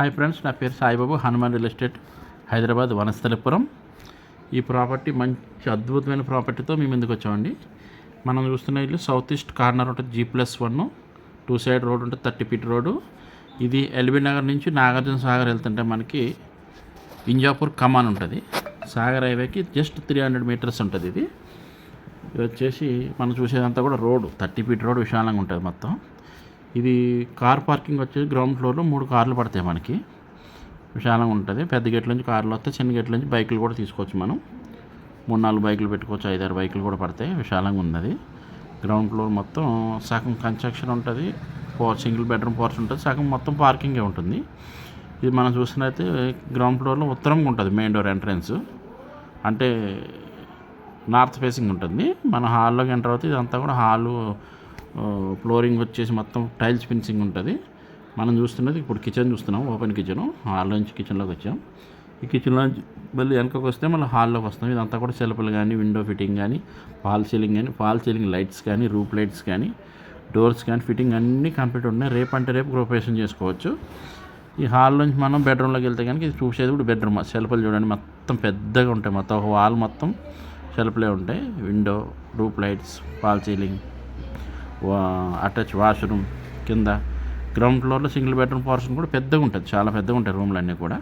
Hi friends నా పేరు Saibabu Hanuman real estate Hyderabad Vanasthalipuram. ఈ ప్రాపర్టీ మంచి అద్భుతమైన ప్రాపర్టీతో మేము ముందుకు వచ్చామండి. మనం చూస్తున్న ఇల్లు సౌత్ ఈస్ట్ కార్నర్ ఉంటుంది G plus one two side road ఉంటుంది థర్టీ ఫీట్ రోడ్డు ఇది ఎల్బీ నగర్ నుంచి నాగార్జున సాగర్ వెళ్తుంటే మనకి ఇంజాపూర్ కమాన్ ఉంటుంది. సాగర్ హైవేకి జస్ట్ త్రీ హండ్రెడ్ మీటర్స్ ఉంటుంది ఇది. ఇది వచ్చేసి మనం చూసేదంతా కూడా రోడ్ థర్టీ ఫీట్ రోడ్ విశాలంగా ఉంటుంది మొత్తం. ఇది కార్ పార్కింగ్ వచ్చేసి గ్రౌండ్ ఫ్లోర్లో మూడు కార్లు పడతాయి మనకి. విశాలంగా ఉంటుంది. పెద్ద గేట్ల నుంచి కార్లు వస్తాయి. చిన్న గేట్ల నుంచి బైకులు కూడా తీసుకోవచ్చు మనం. మూడు నాలుగు బైకులు పెట్టుకోవచ్చు. ఐదారు బైకులు కూడా పడతాయి. విశాలంగా ఉన్నది. గ్రౌండ్ ఫ్లోర్ మొత్తం సగం కన్స్ట్రక్షన్ ఉంటుంది. ఫోర్ సింగిల్ బెడ్రూమ్ పోర్చ్ ఉంటుంది. సగం మొత్తం పార్కింగే ఉంటుంది. ఇది మనం చూసినైతే గ్రౌండ్ ఫ్లోర్లో ఉత్తరంగా ఉంటుంది మెయిన్ డోర్ ఎంట్రన్స్ అంటే నార్త్ ఫేసింగ్ ఉంటుంది. మన హాల్లోకి ఎంటర్ అవుతుంది ఇదంతా కూడా హాలు ఫ్లోరింగ్ వచ్చేసి మొత్తం టైల్స్ ఫినిషింగ్ ఉంటుంది. మనం చూస్తున్నది ఇప్పుడు కిచెన్ చూస్తున్నాం ఓపెన్ కిచెన్. హాల్లో నుంచి కిచెన్లోకి వచ్చాం. ఈ కిచెన్లో నుంచి మళ్ళీ వెనకకు వస్తే మళ్ళీ హాల్లోకి వస్తాం. ఇదంతా కూడా సెల్ఫ్లు కానీ విండో ఫిట్టింగ్ కానీ ఫాల్ సీలింగ్ కానీ ఫాల్ సీలింగ్ లైట్స్ కానీ రూప్ లైట్స్ కానీ డోర్స్ కానీ ఫిట్టింగ్ అన్నీ కంప్లీట్ ఉన్నాయి. రేపు అంటే రేపు గృహప్రవేశం చేసుకోవచ్చు. ఈ హాల్ నుంచి మనం బెడ్రూమ్లోకి వెళ్తే కనుక ఇది చూసేది కూడా బెడ్రూమ్ సెల్ఫ్లు చూడండి. మొత్తం పెద్దగా ఉంటాయి. మొత్తం ఒక వాల్ మొత్తం సెల్ఫ్లే ఉంటాయి. Window roof lights fall ceiling attach washroom కింద గ్రౌండ్ ఫ్లోర్లో సింగిల్ బెడ్రూమ్ పోర్షన్ కూడా పెద్దగా ఉంటుంది. చాలా పెద్దగా ఉంటాయి రూమ్లు అన్నీ కూడా.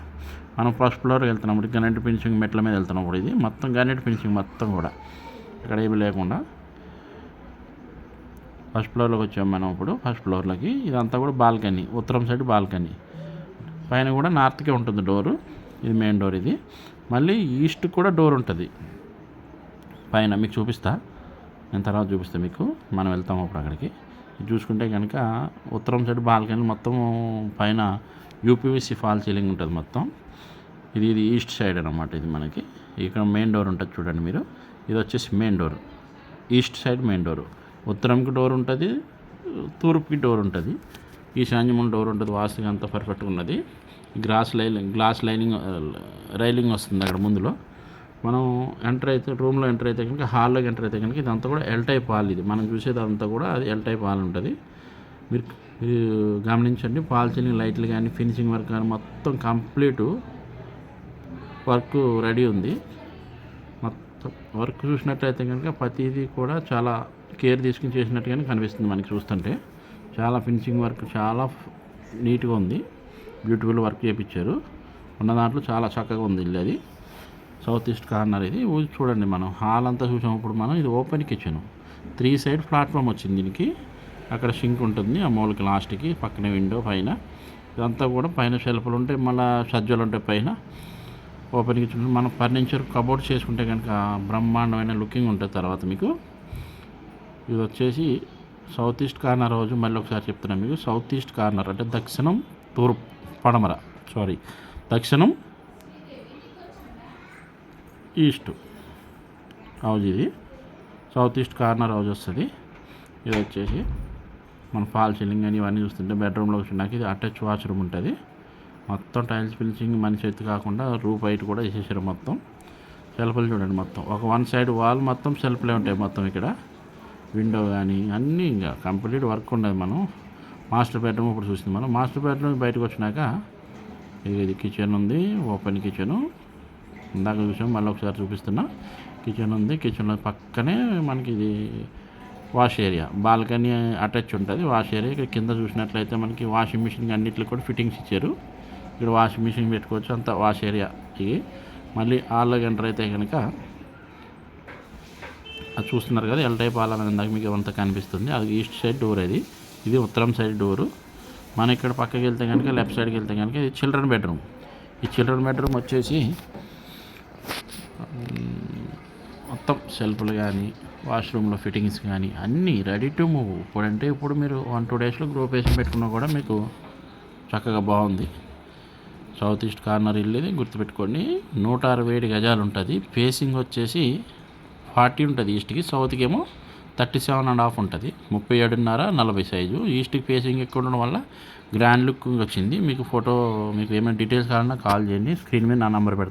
మనం ఫస్ట్ ఫ్లోర్కి వెళ్తున్నప్పుడు గనెట్ ఫినిషింగ్ మెట్ల మీద వెళ్తున్నప్పుడు ఇది మొత్తం గనెట్ ఫినిషింగ్ మొత్తం కూడా. ఇక్కడ ఏమి లేకుండా ఫస్ట్ ఫ్లోర్లోకి వచ్చాం మనం ఇప్పుడు. ఫస్ట్ ఫ్లోర్లోకి ఇదంతా కూడా బాల్కనీ ఉత్తరం సైడ్ బాల్కనీ పైన కూడా నార్త్కే ఉంటుంది డోరు ఇది మెయిన్ డోర్ ఇది. మళ్ళీ ఈస్ట్ కూడా డోర్ ఉంటుంది. పైన మీకు చూపిస్తా. నేను తర్వాత చూపిస్తాను మీకు. మనం వెళ్తాము అప్పుడు అక్కడికి. చూసుకుంటే కనుక ఉత్తరం సైడ్ బాల్కనీ మొత్తం పైన యూపీవీసీ ఫాల్ సీలింగ్ ఉంటుంది మొత్తం. ఇది ఇది ఈస్ట్ సైడ్ అనమాట ఇది మనకి. ఇక్కడ మెయిన్ డోర్ ఉంటుంది చూడండి మీరు. ఇది వచ్చేసి main door. East side main door. ఉత్తరంకి door ఉంటుంది తూర్పుకి డోర్ ఉంటుంది. ఈశాన్యముల డోర్ ఉంటుంది వాస్తుగా అంతా పర్ఫెక్ట్గా ఉన్నది. Glass line glass lining railing వస్తుంది అక్కడ ముందులో. మనం ఎంటర్ అయితే రూమ్లో ఎంటర్ అయితే కనుక హాల్లోకి ఎంటర్ అయితే కనుక ఇదంతా కూడా ఎల్ టైప్ హాల్ ఇది. మనం చూసేదంతా కూడా అది ఎల్ టైప్ హాల్ ఉంటుంది. మీరు మీరు గమనించండి ఫాల్ సీలింగ్ లైట్లు కానీ ఫినిషింగ్ వర్క్ కానీ మొత్తం కంప్లీట్ వర్క్ రెడీ ఉంది. మొత్తం వర్క్ చూసినట్లయితే కనుక ప్రతిదీ కూడా చాలా కేర్ తీసుకుని చేసినట్టుగానే కనిపిస్తుంది మనకి చూస్తుంటే. చాలా ఫినిషింగ్ వర్క్ చాలా నీట్గా ఉంది. బ్యూటిఫుల్ వర్క్ చేయించారు ఉన్న దాంట్లో చాలా చక్కగా ఉంది ఇల్లు అది. సౌత్ ఈస్ట్ కార్నర్ ఇది. చూడండి మనం. హాల్ అంతా చూసాం. ఇప్పుడు మనం ఇది open kitchen. Three side platform వచ్చింది దీనికి. అక్కడ షింక్ ఉంటుంది. ఆ మూలకి లాస్ట్కి పక్కనే విండో పైన. ఇదంతా కూడా పైన షెల్ఫ్లు ఉంటాయి. మళ్ళీ సజ్జలు ఉంటాయి పైన. Open kitchen. మనం ఫర్నిచర్ కబోర్డ్ చేసుకుంటే కనుక బ్రహ్మాండమైన లుకింగ్ ఉంటుంది తర్వాత మీకు. ఇది వచ్చేసి సౌత్ ఈస్ట్ కార్నర్ రోజు మళ్ళీ ఒకసారి చెప్తున్నాను మీకు. సౌత్ ఈస్ట్ కార్నర్ అంటే దక్షిణం తూర్పు పడమర. సారీ. దక్షిణం ఈస్ట్. హౌజ్ ఇది. సౌత్ ఈస్ట్ కార్నర్ హౌజ్ వస్తుంది. ఇది వచ్చేసి మన ఫాల్ సీలింగ్ అని ఇవన్నీ చూస్తుంటే బెడ్రూమ్లో వచ్చినాక ఇది అటాచ్ వాష్రూమ్ ఉంటుంది. మొత్తం టైల్స్ ఫినిషింగ్ మనిషి ఎత్తు కాకుండా రూప్ హైట్ కూడా వేసేసారు మొత్తం. సెల్ఫ్లు చూడండి మొత్తం. ఒక వన్ సైడ్ వాల్ మొత్తం సెల్ఫ్లే ఉంటాయి మొత్తం ఇక్కడ. విండో కానీ అన్నీ ఇంకా కంప్లీట్ వర్క్ ఉండదు మనం. మాస్టర్ బెడ్రూమ్ ఇప్పుడు చూసింది మనం. మాస్టర్ బెడ్రూమ్ బయటకు వచ్చినాక ఇది ఇది కిచెన్ ఉంది. Open kitchen. ఇందాక చూసాం మళ్ళీ ఒకసారి చూపిస్తున్నా. కిచెన్ ఉంది కిచెన్లో పక్కనే మనకి ఇది వాష్ ఏరియా. బాల్కనీ అటాచ్ ఉంటుంది వాష్ ఏరియా. ఇక్కడ కింద చూసినట్లయితే మనకి వాషింగ్ మిషన్ అన్నిట్లో కూడా ఫిట్టింగ్స్ ఇచ్చారు. ఇక్కడ వాషింగ్ మిషన్ పెట్టుకోవచ్చు అంత వాష్ ఏరియా ఇది. మళ్ళీ హాల్లోకి గంటర్ అయితే కనుక అది చూస్తున్నారు కదా ఎల్ టైప్ హాల్ అనేది ఇందాక మీకు అంత కనిపిస్తుంది. అది ఈస్ట్ సైడ్ డోర్ అది. ఇది ఉత్తరం సైడ్ డోరు. మనం ఇక్కడ పక్కకి వెళ్తే కనుక లెఫ్ట్ సైడ్కి వెళ్తే కనుక ఇది చిల్డ్రన్ బెడ్రూమ్. ఈ చిల్డ్రన్ బెడ్రూమ్ వచ్చేసి మొత్తం సెల్ఫ్లు కానీ వాష్రూమ్లో ఫిట్టింగ్స్ కానీ అన్నీ రెడీ టు మూవ్. ఇప్పుడంటే ఇప్పుడు మీరు వన్ టూ డేస్లో గ్రూప్ వేసి పెట్టుకున్నా కూడా మీకు చక్కగా బాగుంది. సౌత్ ఈస్ట్ కార్నర్ ఇల్లు గుర్తుపెట్టుకోండి. నూట అరవై ఏడు గజాలు ఉంటుంది. ఫేసింగ్ వచ్చేసి ఫార్టీ ఉంటుంది. ఈస్ట్కి సౌత్కి ఏమో థర్టీ సెవెన్ అండ్ హాఫ్ ఉంటుంది. ముప్పై ఏడున్నర నలభై సైజు. ఈస్ట్కి ఫేసింగ్ ఎక్కువ ఉండడం వల్ల గ్రాండ్ లుక్ వచ్చింది. మీకు ఫోటో మీకు ఏమైనా డీటెయిల్స్ కావాలన్నా కాల్ చేయండి. స్క్రీన్ మీద నా నెంబర్ పెడతాను.